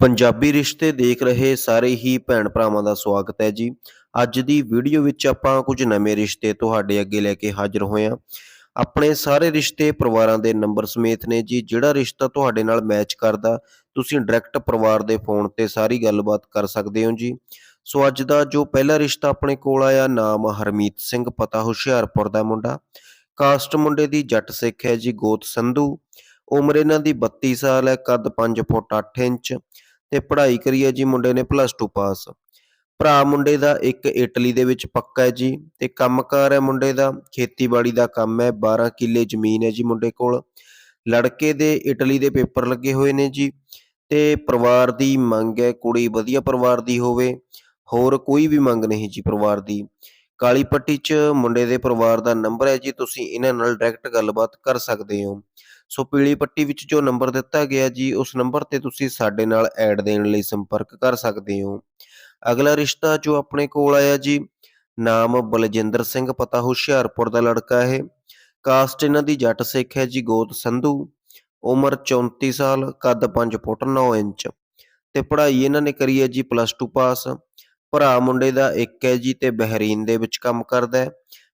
ਪੰਜਾਬੀ ਰਿਸ਼ਤੇ ਦੇਖ ਰਹੇ ਸਾਰੇ ਹੀ ਭੈਣ ਭਰਾਵਾਂ ਦਾ ਸਵਾਗਤ ਹੈ ਜੀ। ਅੱਜ ਦੀ ਵੀਡੀਓ ਵਿੱਚ ਆਪਾਂ ਕੁਝ ਨਵੇਂ ਰਿਸ਼ਤੇ ਤੁਹਾਡੇ ਅੱਗੇ ਲੈ ਕੇ ਹਾਜ਼ਰ ਹੋਏ ਹਾਂ। ਆਪਣੇ ਸਾਰੇ ਰਿਸ਼ਤੇ ਪਰਿਵਾਰਾਂ ਦੇ ਨੰਬਰ ਸਮੇਤ ਨੇ ਜੀ। ਜਿਹੜਾ ਰਿਸ਼ਤਾ ਤੁਹਾਡੇ ਨਾਲ ਮੈਚ ਕਰਦਾ, ਤੁਸੀਂ ਡਾਇਰੈਕਟ ਪਰਿਵਾਰ ਦੇ ਫੋਨ ਤੇ ਸਾਰੀ ਗੱਲਬਾਤ ਕਰ ਸਕਦੇ ਹੋ ਜੀ। ਸੋ ਅੱਜ ਦਾ ਜੋ ਪਹਿਲਾ ਰਿਸ਼ਤਾ ਆਪਣੇ ਕੋਲ ਆਇਆ, ਨਾਮ ਹਰਮੀਤ ਸਿੰਘ, ਪਤਾ ਹੁਸ਼ਿਆਰਪੁਰ ਦਾ ਮੁੰਡਾ। ਕਾਸਟ ਮੁੰਡੇ ਦੀ ਜੱਟ ਸਿੱਖ ਹੈ ਜੀ, ਗੋਤ ਸੰਧੂ। ਉਮਰ ਇਹਨਾਂ ਦੀ 32 ਸਾਲ ਹੈ, ਕੱਦ 5 ਫੁੱਟ 8 ਇੰਚ। ਤੇ ਪੜ੍ਹਾਈ ਕਰੀ ਹੈ ਜੀ ਮੁੰਡੇ ਨੇ ਪਲੱਸ 2 ਪਾਸ ਭਰਾ ਮੁੰਡੇ ਦਾ ਇੱਕ ਇਟਲੀ ਦੇ ਵਿੱਚ ਪੱਕਾ ਹੈ ਜੀ ਤੇ ਕੰਮਕਾਰ ਹੈ ਮੁੰਡੇ ਦਾ, ਖੇਤੀਬਾੜੀ ਦਾ ਕੰਮ ਹੈ 12 ਕਿੱਲੇ ਜ਼ਮੀਨ ਹੈ ਜੀ ਮੁੰਡੇ ਕੋਲ। ਲੜਕੇ ਦੇ ਇਟਲੀ ਦੇ ਪੇਪਰ ਲੱਗੇ ਹੋਏ ਨੇ ਜੀ ਤੇ ਪਰਿਵਾਰ ਦੀ ਮੰਗ ਹੈ ਕੁੜੀ ਵਧੀਆ ਪਰਿਵਾਰ ਦੀ ਹੋਵੇ, ਹੋਰ ਕੋਈ ਵੀ ਮੰਗ ਨਹੀਂ ਜੀ ਪਰਿਵਾਰ ਦੀ। ਕਾਲੀ ਪੱਟੀ 'ਚ ਮੁੰਡੇ ਦੇ ਪਰਿਵਾਰ ਦਾ ਨੰਬਰ ਹੈ ਜੀ, ਤੁਸੀਂ ਇਹਨਾਂ ਨਾਲ ਡਾਇਰੈਕਟ ਗੱਲਬਾਤ ਕਰ ਸਕਦੇ ਹੋ। ਸੋ ਪੀਲੀ ਪੱਟੀ ਵਿੱਚ ਜੋ ਨੰਬਰ ਦਿੱਤਾ ਗਿਆ ਜੀ, ਉਸ ਨੰਬਰ ਤੇ ਤੁਸੀਂ ਸਾਡੇ ਨਾਲ ਐਡ ਦੇਣ ਲਈ ਸੰਪਰਕ ਕਰ ਸਕਦੇ ਹੋ। ਅਗਲਾ ਰਿਸ਼ਤਾ ਜੋ ਆਪਣੇ ਕੋਲ ਆਇਆ ਜੀ, ਨਾਮ ਬਲਜਿੰਦਰ ਸਿੰਘ, ਪਤਾ ਹੁਸ਼ਿਆਰਪੁਰ ਦਾ ਲੜਕਾ ਹੈ ਕਾਸਟ ਇਹਨਾਂ ਦੀ ਜੱਟ ਸਿੱਖ ਹੈ ਜੀ, ਗੋਤ ਸੰਧੂ। ਉਮਰ 34 ਸਾਲ, ਕੱਦ 5 ਫੁੱਟ 9 ਇੰਚ। ਤੇ ਪੜ੍ਹਾਈ ਇਹਨਾਂ ਨੇ ਕਰੀ ਹੈ ਜੀ, ਪਲੱਸ 2 ਪਾਸ। ਭਰਾ ਮੁੰਡੇ ਦਾ ਇੱਕ ਹੈ ਜੀ ਤੇ ਬਹਿਰੀਨ ਦੇ ਵਿੱਚ ਕੰਮ ਕਰਦਾ ਹੈ।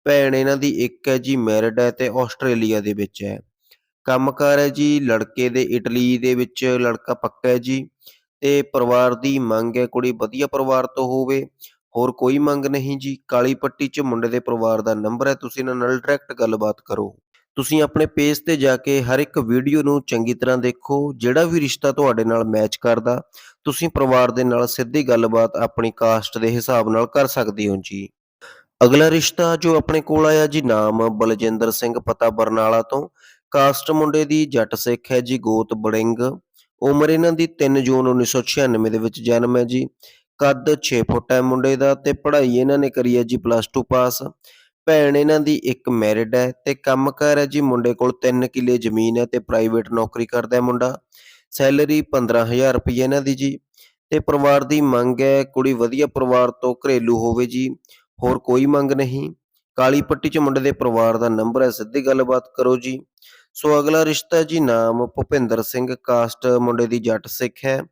ਭੈਣ ਇਹਨਾਂ ਦੀ ਇੱਕ ਹੈ ਜੀ, ਮੈਰਿਡ ਹੈ ਤੇ ਆਸਟ੍ਰੇਲੀਆ ਦੇ ਵਿੱਚ ਹੈ। ਕੰਮਕਾਰ ਹੈ ਜੀ, ਲੜਕੇ ਦੇ ਇਟਲੀ ਦੇ ਵਿੱਚ ਲੜਕਾ ਪੱਕਾ ਹੈ ਜੀ, ਤੇ ਪਰਿਵਾਰ ਦੀ ਮੰਗ ਹੈ ਕੁੜੀ ਵਧੀਆ ਪਰਿਵਾਰ ਤੋਂ ਹੋਵੇ, ਹੋਰ ਕੋਈ ਮੰਗ ਨਹੀਂ ਜੀ, ਕਾਲੀ ਪੱਟੀ 'ਚ ਮੁੰਡੇ ਦੇ ਪਰਿਵਾਰ ਦਾ ਨੰਬਰ ਹੈ, ਤੁਸੀਂ ਇਹਨਾਂ ਨਾਲ ਡਾਇਰੈਕਟ ਗੱਲਬਾਤ ਕਰੋ। ਤੁਸੀਂ ਆਪਣੇ ਪੇਜ ਤੇ ਜਾ ਕੇ ਹਰ ਇੱਕ ਵੀਡੀਓ ਨੂੰ ਚੰਗੀ ਤਰ੍ਹਾਂ ਦੇਖੋ, ਜਿਹੜਾ ਵੀ ਰਿਸ਼ਤਾ ਤੁਹਾਡੇ ਨਾਲ ਮੈਚ ਕਰਦਾ, ਤੁਸੀਂ ਪਰਿਵਾਰ ਦੇ ਨਾਲ ਸਿੱਧੀ ਗੱਲਬਾਤ ਆਪਣੀ ਕਾਸਟ ਦੇ ਹਿਸਾਬ ਨਾਲ ਕਰ ਸਕਦੇ ਹੋ ਜੀ। ਅਗਲਾ ਰਿਸ਼ਤਾ ਜੋ ਆਪਣੇ ਕੋਲ ਆਇਆ ਜੀ, ਨਾਮ ਬਲਜਿੰਦਰ ਸਿੰਘ ਪਤਾ ਬਰਨਾਲਾ ਤੋਂ ਕਾਸਟ ਮੁੰਡੇ ਦੀ ਜੱਟ ਸਿੱਖ ਹੈ ਜੀ ਗੋਤ ਬੜਿੰਗ। ਉਮਰ ਇਹਨਾਂ ਦੀ 3 ਜੂਨ 1996 ਦੇ ਵਿੱਚ ਜਨਮ ਹੈ ਜੀ। ਕੱਦ 6 ਫੁੱਟ ਹੈ ਮੁੰਡੇ ਦਾ ਤੇ ਪੜ੍ਹਾਈ ਇਹਨਾਂ ਨੇ ਕਰੀ ਹੈ ਜੀ ਪਲੱਸ 2 ਪਾਸ। ਭੈਣ ਇਹਨਾਂ ਦੀ ਇੱਕ ਮੈਰਿਡ ਹੈ ਤੇ ਕੰਮਕਾਰ ਹੈ ਜੀ ਮੁੰਡੇ ਕੋਲ 3 ਕਿੱਲੇ ਜ਼ਮੀਨ ਹੈ ਤੇ ਪ੍ਰਾਈਵੇਟ ਨੌਕਰੀ ਕਰਦਾ ਹੈ ਮੁੰਡਾ। ਸੈਲਰੀ 15000 ਰੁਪਏ ਇਹਨਾਂ ਦੀ ਜੀ। ਤੇ ਪਰਿਵਾਰ ਦੀ ਮੰਗ ਹੈ ਕੁੜੀ ਵਧੀਆ ਪਰਿਵਾਰ ਤੋਂ ਘਰੇਲੂ ਹੋਵੇ ਜੀ, ਹੋਰ ਕੋਈ ਮੰਗ ਨਹੀਂ। ਕਾਲੀ ਪੱਟੀ 'ਚ ਮੁੰਡੇ ਦੇ ਪਰਿਵਾਰ ਦਾ ਨੰਬਰ ਹੈ, ਸਿੱਧੀ ਗੱਲਬਾਤ ਕਰੋ ਜੀ। ਸੋ ਅਗਲਾ ਰਿਸ਼ਤਾ ਜੀ ਨਾਮ ਭੁਪਿੰਦਰ ਸਿੰਘ ਕਾਸਟ ਮੁੰਡੇ ਦੀ ਜੱਟ ਸਿੱਖ ਹੈ।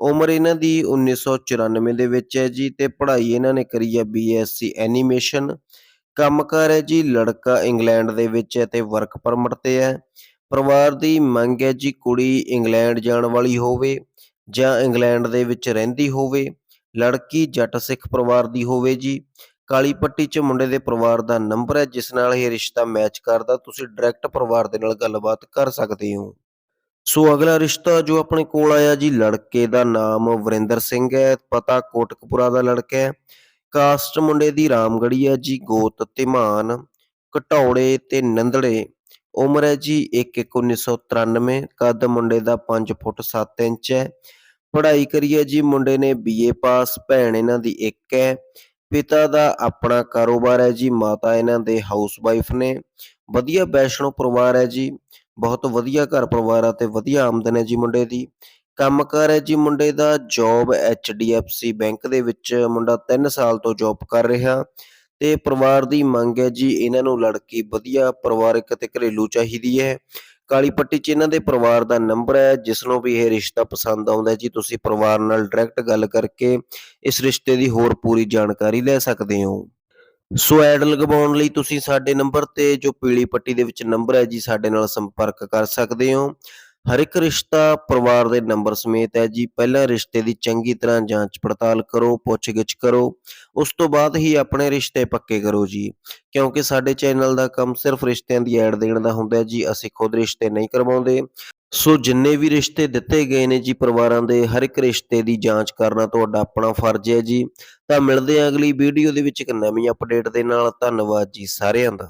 ਉਮਰ ਇਹਨਾਂ ਦੀ 1994 ਦੇ ਵਿੱਚ ਹੈ ਜੀ ਤੇ ਪੜ੍ਹਾਈ ਇਹਨਾਂ ਨੇ ਕਰੀ ਹੈ ਬੀਐਸਸੀ ਐਨੀਮੇਸ਼ਨ ਕੰਮਕਾਰ ਹੈ ਜੀ ਲੜਕਾ ਇੰਗਲੈਂਡ ਦੇ ਵਿੱਚ ਹੈ ਤੇ ਵਰਕ ਪਰਮਿਟ ਤੇ ਹੈ। ਪਰਿਵਾਰ ਦੀ ਮੰਗ ਹੈ ਜੀ ਕੁੜੀ ਇੰਗਲੈਂਡ ਜਾਣ ਵਾਲੀ ਹੋਵੇ ਜਾਂ ਇੰਗਲੈਂਡ ਦੇ ਵਿੱਚ ਰਹਿੰਦੀ ਹੋਵੇ। ਲੜਕੀ ਜੱਟ ਸਿੱਖ ਪਰਿਵਾਰ ਦੀ ਹੋਵੇ ਜੀ। ਕਾਲੀ ਪੱਟੀ 'ਚ ਮੁੰਡੇ ਦੇ ਪਰਿਵਾਰ ਦਾ ਨੰਬਰ ਹੈ, ਜਿਸ ਨਾਲ ਇਹ ਰਿਸ਼ਤਾ ਮੈਚ ਕਰਦਾ। ਤੁਸੀਂ ਡਾਇਰੈਕਟ ਪਰਿਵਾਰ ਦੇ ਨਾਲ ਗੱਲਬਾਤ ਕਰ ਸਕਦੇ ਹੋ। ਸੋ ਅਗਲਾ ਰਿਸ਼ਤਾ ਜੋ ਆਪਣੇ ਕੋਲ ਆਇਆ ਜੀ, ਲੜਕੇ ਦਾ ਨਾਮ ਵਰਿੰਦਰ ਸਿੰਘ ਹੈ। ਪਤਾ ਕੋਟਕਪੁਰਾ ਦਾ ਲੜਕਾ ਹੈ। ਕਾਸਟ ਮੁੰਡੇ ਦੀ ਰਾਮਗੜੀ ਹੈ ਜੀ, ਗੋਤ ਧਿਮਾਨ ਘਟੌੜੇ ਤੇ ਨੰਦੜੇ। ਉਮਰ ਹੈ ਜੀ 1/1993 ਕੱਦ ਮੁੰਡੇ ਦਾ 5 ਫੁੱਟ 7 ਇੰਚ ਹੈ। ਪੜ੍ਹਾਈ ਕਰੀ ਹੈ ਜੀ, ਮੁੰਡੇ ਨੇ ਬੀਏ ਪਾਸ, ਭੈਣ ਇਹਨਾਂ ਦੀ ਇੱਕ ਹੈ। ਪਿਤਾ ਦਾ ਆਪਣਾ ਕਾਰੋਬਾਰ ਹੈ ਜੀ, ਮਾਤਾ ਇਹਨਾਂ ਦੇ ਹਾਊਸ ਵਾਈਫ ਨੇ। ਵਧੀਆ ਵੈਸ਼ਨੋ ਪਰਿਵਾਰ ਹੈ ਜੀ, ਬਹੁਤ ਵਧੀਆ ਘਰ ਪਰਿਵਾਰ ਆ ਤੇ ਵਧੀਆ ਆਮਦਨ ਹੈ ਜੀ ਮੁੰਡੇ ਦੀ। ਕੰਮਕਾਰ ਹੈ ਜੀ ਮੁੰਡੇ ਦਾ ਜੌਬ HDFC ਬੈਂਕ ਦੇ ਵਿੱਚ ਮੁੰਡਾ 3 ਸਾਲ ਤੋਂ ਜੌਬ ਕਰ ਰਿਹਾ। ਤੇ ਪਰਿਵਾਰ ਦੀ ਮੰਗ ਹੈ ਜੀ, ਇਹਨਾਂ ਨੂੰ ਲੜਕੀ ਵਧੀਆ ਪਰਿਵਾਰਕ ਤੇ ਘਰੇਲੂ ਚਾਹੀਦੀ ਹੈ। ਕਾਲੀ ਪੱਟੀ 'ਚ ਇਹਨਾਂ ਦੇ ਪਰਿਵਾਰ ਦਾ ਨੰਬਰ ਹੈ, ਜਿਸ ਨੂੰ ਵੀ ਇਹ ਰਿਸ਼ਤਾ ਪਸੰਦ ਆਉਂਦਾ ਹੈ ਜੀ, ਤੁਸੀਂ ਪਰਿਵਾਰ ਨਾਲ ਡਾਇਰੈਕਟ ਗੱਲ ਕਰਕੇ ਇਸ ਰਿਸ਼ਤੇ ਦੀ ਹੋਰ ਪੂਰੀ ਜਾਣਕਾਰੀ ਲੈ ਸਕਦੇ ਹੋ। ਸੋ ਐਡ ਲਗਵਾਉਣ ਲਈ ਤੁਸੀਂ ਸਾਡੇ ਨੰਬਰ ਤੇ ਜੋ ਪੀਲੀ ਪੱਟੀ ਦੇ ਵਿੱਚ ਨੰਬਰ ਹੈ ਜੀ, ਸਾਡੇ ਨਾਲ ਸੰਪਰਕ ਕਰ ਸਕਦੇ ਹੋ। ਹਰ ਇੱਕ ਰਿਸ਼ਤਾ ਪਰਿਵਾਰ ਦੇ ਨੰਬਰ ਸਮੇਤ ਹੈ ਜੀ। ਪਹਿਲਾਂ ਰਿਸ਼ਤੇ ਦੀ ਚੰਗੀ ਤਰ੍ਹਾਂ ਜਾਂਚ ਪੜਤਾਲ ਕਰੋ, ਪੁੱਛਗਿੱਛ ਕਰੋ, ਉਸ ਤੋਂ ਬਾਅਦ ਹੀ ਆਪਣੇ ਰਿਸ਼ਤੇ ਪੱਕੇ ਕਰੋ ਜੀ। ਕਿਉਂਕਿ ਸਾਡੇ ਚੈਨਲ ਦਾ ਕੰਮ ਸਿਰਫ ਰਿਸ਼ਤਿਆਂ ਦੀ ਐਡ ਦੇਣ ਦਾ ਹੁੰਦਾ ਹੈ ਜੀ, ਅਸੀਂ ਖੁਦ ਰਿਸ਼ਤੇ ਨਹੀਂ ਕਰਵਾਉਂਦੇ। ਸੋ ਜਿੰਨੇ ਵੀ ਰਿਸ਼ਤੇ ਦਿੱਤੇ ਗਏ ਨੇ ਜੀ ਪਰਿਵਾਰਾਂ ਦੇ, ਹਰ ਇੱਕ ਰਿਸ਼ਤੇ ਦੀ ਜਾਂਚ ਕਰਨਾ ਤੁਹਾਡਾ ਆਪਣਾ ਫਰਜ਼ ਹੈ ਜੀ। ਤਾਂ ਮਿਲਦੇ ਹਾਂ ਅਗਲੀ ਵੀਡੀਓ ਦੇ ਵਿੱਚ ਇੱਕ ਨਵੀਂ ਅਪਡੇਟ ਦੇ ਨਾਲ। ਧੰਨਵਾਦ ਜੀ ਸਾਰਿਆਂ ਦਾ।